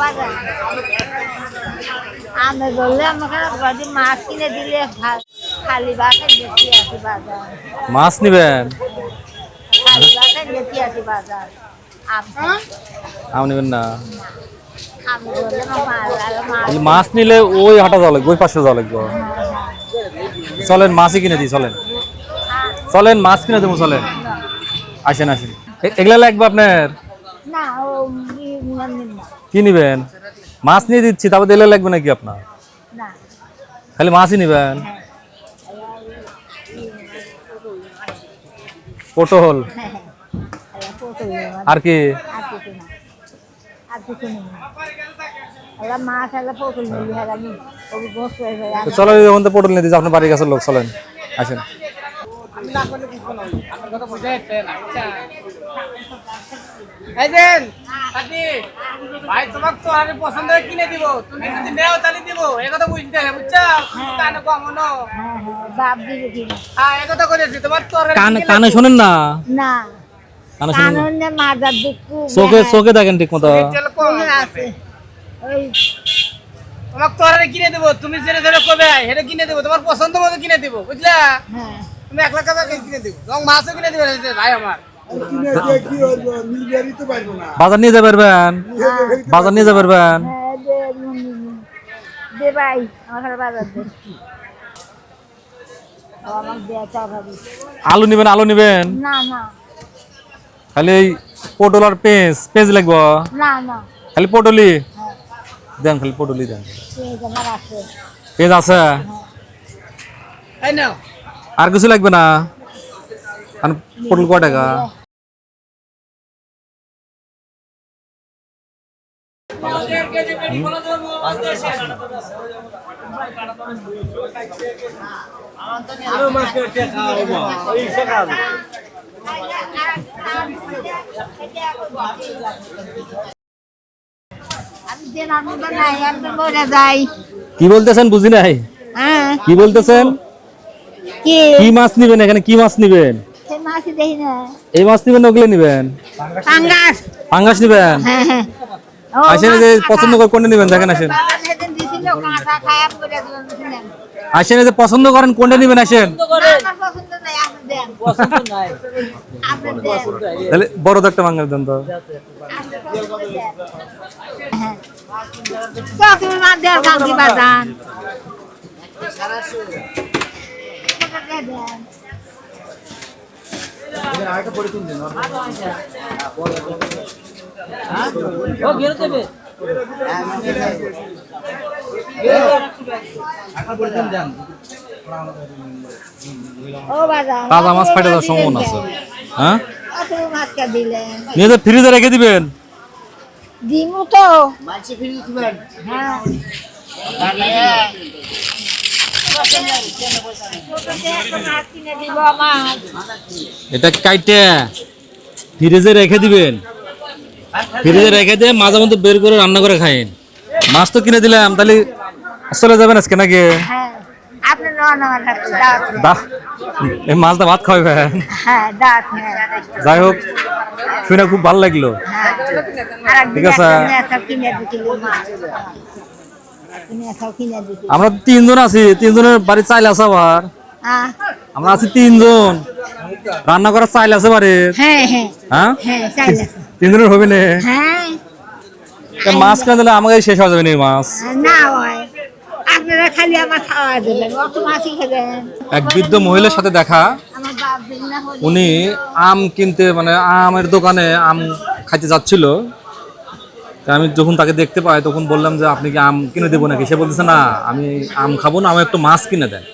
বাজার আমি বললে আমাকে কদিন মাছ কিনে দিলে খালি বাসে যেতে আসি বাজার। মাছ নিবেন? খালি বাসে যেতে আসি বাজার। আমি- আম নিবেন না? মাছ আর মাছ নিলে ওই হাটা যাওয়া লাগবে ওই পাশে যাওয়া লাগবে। চলেন মাছই কিনে দিই চলেন। চলেন মাছ কিনে দেবো চলেন। আসেন আসেন। এগুলা লাগবে আপনার? না না। কি নিবেন? মাছ নিয়ে দিচ্ছি তারপর দিলে লাগবে নাকি আপনার? না। খালি মাছই নিবেন? পটল হ্যাঁ। হ্যাঁ পটল? নেওয়া। আর কি? কিছু না। কিছু এলা মাছ এলা পটল নিবি হেলা নি ওই গোস হয়ে যায় তো চলো ওখান থেকে পটল নিয়ে দিচ্ছি আপনার বাড়ির কাছের লোক আসেন কাকি ভাই তোমাক তো আরে পছন্দ হলে কিনে দিব। তুমি যদি নেও তাহলে দিব। এই কথা বুঝতে হবে বুঝছ? কানে কম ন। হ্যাঁ হ্যাঁ বাপ দিবে। কিনা হ্যাঁ এই কথা করেছি তোমার তো কানে কানে শোনেন না? না। কানে শোনেন না? মাজার দুঃখু চোখে চোখে দেখেন ঠিক মতো আছে। ওই তোমাক তো আরে কিনে দিব। তুমি কবে? সেটা কিনে দিব। তোমার পছন্দ মতো কিনে দিব বুঝলা? হ্যাঁ। তুমি এক লাখ টাকা কিনে দিব। এবং মাছও কিনে দিবে ভাই আমার। কি বাজার নিয়ে যাবে পারবেন বাজার নিয়ে যাবে পারবেন দে ভাই আমার ঘরে বাজার দে। ও আমার দেয়া চাভাবি আলু নিবেন আলু নিবেন? না না। খালি এই পটল আর পেঁয়াজ পেঁয়াজ লাগবো? না না। খালি পটলই? হ্যাঁ দেন খালি পটলই দেন। পেঁয়াজ আছে। আর কিছু লাগবে না? পটল কয় টাকা? কি বলতেছেন বুঝি নাই? হ্যাঁ। কি বলতেছেন? কি? কি মাছ নিবেন এখানে? কি মাছ নিবেন? এই মাছ নিবেন ওগুলো নিবেন? পাঙ্গাস। পাঙ্গাস নিবেন? হ্যাঁ হ্যাঁ। আসেন যে পছন্দ করে কোনটা নিবেন? দেখেন আসেন। আসেন যে পছন্দ করেন কোনটা নিবেন আসেন? আমার পছন্দ নাই আপনি দেন। পছন্দ নাই। আপনি দেন। তাহলে বড় একটা পাঙ্গাস দেন তো। হ্যাঁ। তো তুমি তাজা মাছ ফাটে যাওয়ার সম্ভাবনা আছে। হ্যাঁ? নিয়ে ফ্রিজে রেখে দিবেন? তো। হ্যাঁ। এটা কাইটে। ফ্রিজে রেখে দিবেন? ফ্রিজে রেখে দিয়ে মাঝে মধ্যে বের করে রান্না করে খাইন মাছ তো কিনে দিলাম তাহলে চলে যাবেন আজকে নাকি? হ্যাঁ এই মাছটা ভাত খাওয়াবেন হ্যাঁ। যাই হোক শুনে খুব ভালো লাগল। হ্যাঁ ঠিক আছে। আমরা তিনজন আছি তিনজনের বাড়ি চাইলে আছে আবার আমরা আছি তিনজন। রান্না করার চাইল আছে বাড়ি হ্যাঁ আছে। তিনজনের হবে না? মাছ কিনে দিলে আমাকে শেষ হয়ে যাবে না মাছ? না আপনারা খালি আমার খাওয়া দেবেন অত মাছই খাবেন এক বৃদ্ধ মহিলার সাথে দেখা। উনি আম কিনতে মানে আমের দোকানে আম খাইতে যাচ্ছিল। আমি যখন তাকে দেখতে পাই তখন বললাম যে আপনি কি আম কিনে দেবো নাকি? সে বলতেছে না আমি আম খাব না আমি একটু মাছ কিনে দেন।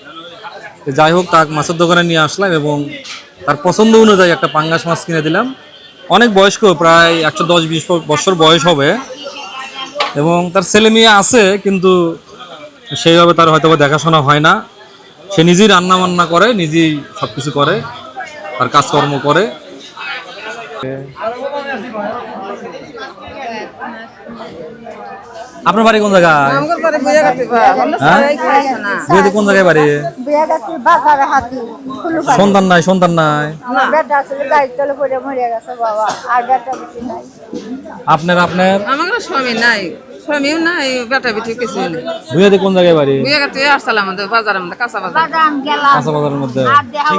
যাই হোক তাকে মাছের দোকানে নিয়ে আসলাম এবং তার পছন্দ অনুযায়ী একটা পাঙ্গাস মাছ কিনে দিলাম। অনেক বয়স্ক, প্রায় একশো দশ বিশ বছর বয়স হবে। এবং তার ছেলে মেয়ে আছে, কিন্তু সেইভাবে তার হয়তো দেখাশোনা হয় না। সে নিজেই রান্না বান্না করে, নিজেই সব কিছু করে, তার কাজকর্ম করে। আপনার বাড়ি কোন জায়গায়? হ্যাঁ? বিয়েতে কোন জায়গায় বাড়ি? বিয়ে গেছে বাজারে হাতি ফুলু পাড়ি সন্তান নাই সন্তান নাই। নাই। আপনার আপনার? আমার স্বামী নাই। স্বামীও না এই বেটা বেটি কিছু নেই। কোন জায়গায় বাড়ি? আমাদের বাজারের মধ্যে কাঁচা বাজার। কাঁচা বাজারের মধ্যে। দেওয়া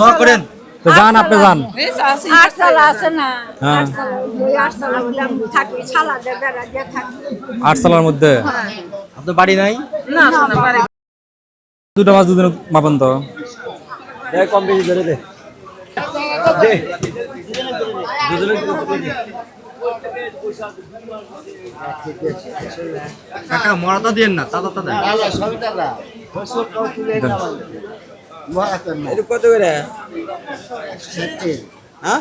হয় কি না ওই যে আটশালা- তো যান আপনি যান। না হ্যাঁ। দিয়ে দিয়ে আটসালার মধ্যে? আপনার বাড়ি নাই? না দুটো মাছ দুদিন মাপান তো। কম বেশি ধরে দে। দে। কাকা মরাটা দিয়েন না তাতা তাতা এটা কত করে? হ্যাঁ?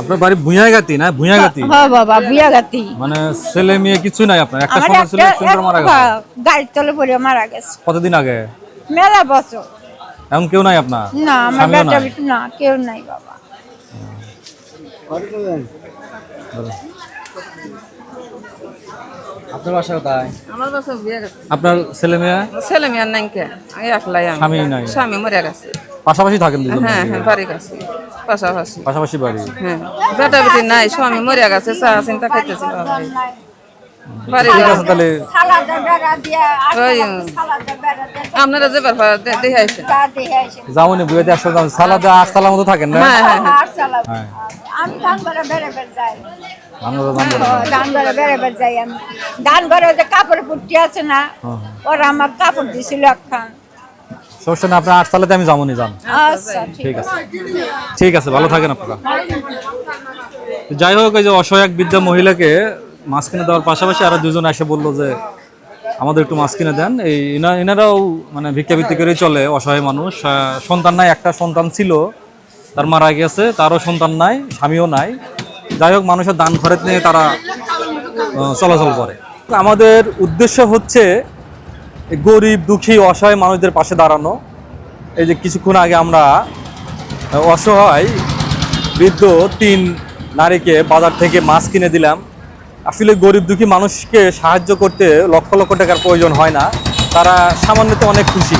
আপনার বাড়ি ভুঁইয়াগাতি না? ভুঁইয়াগাতি হ্যাঁ বাবা বিয়া গাতি মানে ছেলে মেয়ে কিছু নাই আপনার? একটা সময় ছিল মারা গেছে। গাড়ির তলে পড়ে মারা গেছে। কতদিন আগে? মেলা বছর। এখন কেউ নাই আপনার? না আমার বেটা? না কেউ নাই বাবা। আপনার বাসা কোথায়? আমার বাসা বিয়ে গেছে। আপনার ছেলে মেয়ে? ছেলে মেয়ের নাই কে? আমি একলাই আমি। স্বামী নাই? স্বামী মরে গেছে। পাশাপাশি থাকেন দুজন হ্যাঁ হ্যাঁ বাড়ি গেছে। পাশাপাশি। পাশাপাশি বাড়ি? হ্যাঁ বেটা বেটি নাই স্বামী মরে গেছে চা চিন্তা খাইতেছি। বাড়ি গেছে তাহলে। আপনারা যে ব্যাপার দেখে আসছেন চা দিয়ে আসে যাওনি বুয়েতে একশো যাও। সালাদে আটসালার মতো থাকেন না? হ্যাঁ হ্যাঁ হ্যাঁ। আমি ধান ঘরে বেড়ে বেড়ে যাই। আমরা তো জানব না। ও, ধান ঘরে বেড়ে বেড়ে যাই আমি। ধান ঘরে যে কাপড় পুটি আছে না ওরা আমার কাপড় দিছিল একখান। সমস্যা না আপনার আটসালাতে আমি যাবনি যান। ঠিক আছে। ঠিক আছে ভালো থাকেন আপনারা। যাই হোক এই যে অসহায় এক বৃদ্ধা মহিলাকে মাছ কিনে দেওয়ার পাশাপাশি আরও দুজন এসে বলল যে আমাদের একটু মাছ কিনে দেন। এই এনারাও মানে ভিক্ষাবৃত্তি করেই চলে অসহায় মানুষ। সন্তান নাই একটা সন্তান ছিল। তার মারা গেছে, তারও সন্তান নাই, স্বামীও নাই। যাই হোক, মানুষের দান খরচ নিয়ে তারা চলাচল করে। আমাদের উদ্দেশ্য হচ্ছে গরিব, দুঃখী, অসহায় মানুষদের পাশে দাঁড়ানো। এই যে কিছুক্ষণ আগে আমরা অসহায় বৃদ্ধ তিন নারীকে বাজার থেকে মাছ কিনে দিলাম। আসলে গরিব, দুঃখী মানুষকে সাহায্য করতে লক্ষ লক্ষ টাকার প্রয়োজন হয় না। তারা সামান্যতে অনেক খুশি।